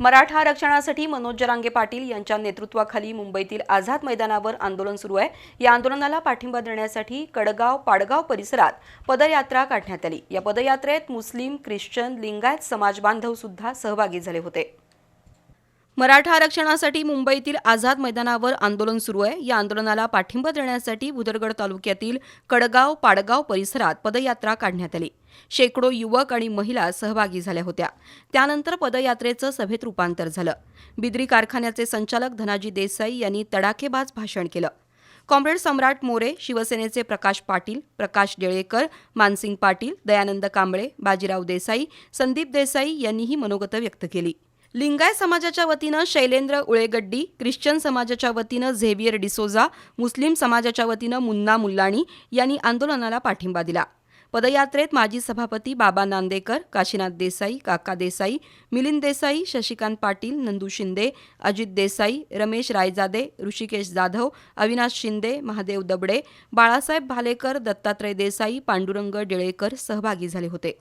मराठा आरक्षणासाठी मनोज जरांगे पाटील यांच्या नेतृत्वाखाली मुंबईतील आझाद मैदानावर आंदोलन सुरू आहे. या आंदोलनाला पाठिंबा देण्यासाठी कडगाव पाडगाव परिसरात पदयात्रा काढण्यात आली. या पदयात्रेत मुस्लिम ख्रिश्चन लिंगायत समाज बांधव सुद्धा सहभागी झाले होते. मराठा आरक्षणासाठी मुंबईतील आझाद मैदानावर आंदोलन सुरू आहे. या आंदोलनाला पाठिंबा देण्यासाठी भुदरगड तालुक्यातील कडगाव पाडगाव परिसरात पदयात्रा काढण्यात आली. शेकडो युवक आणि महिला सहभागी झाल्या होत्या. त्यानंतर पदयात्रेचं सभेत रूपांतर झालं. बिद्री कारखान्याचे संचालक धनाजी देसाई यांनी तडाखेबाज भाषण केलं. कॉम्रेड सम्राट मोरे शिवसेनेचे प्रकाश पाटील प्रकाश डेळेकर मानसिंग पाटील दयानंद कांबळे बाजीराव देसाई संदीप देसाई यांनीही मनोगत व्यक्त केली. लिंगाय समाजाच्या वतीनं शैलेंद्र उळेगड्डी ख्रिश्चन समाजाच्या वतीनं झेवियर डिसोजा मुस्लिम समाजाच्या वतीनं मुन्ना मुल्लाणी यांनी आंदोलनाला पाठिंबा दिला. पदयात्रेत माजी सभापती बाबा नांदेकर काशीनाथ देसाई काका देसाई मिलिंद देसाई शशिकांत पाटील नंदू शिंदे अजित देसाई रमेश रायजादे ऋषिकेश जाधव अविनाश शिंदे महादेव दबडे बाळासाहेब भालेकर दत्तात्रय देसाई पांडुरंग डेळेकर सहभागी झाले होते.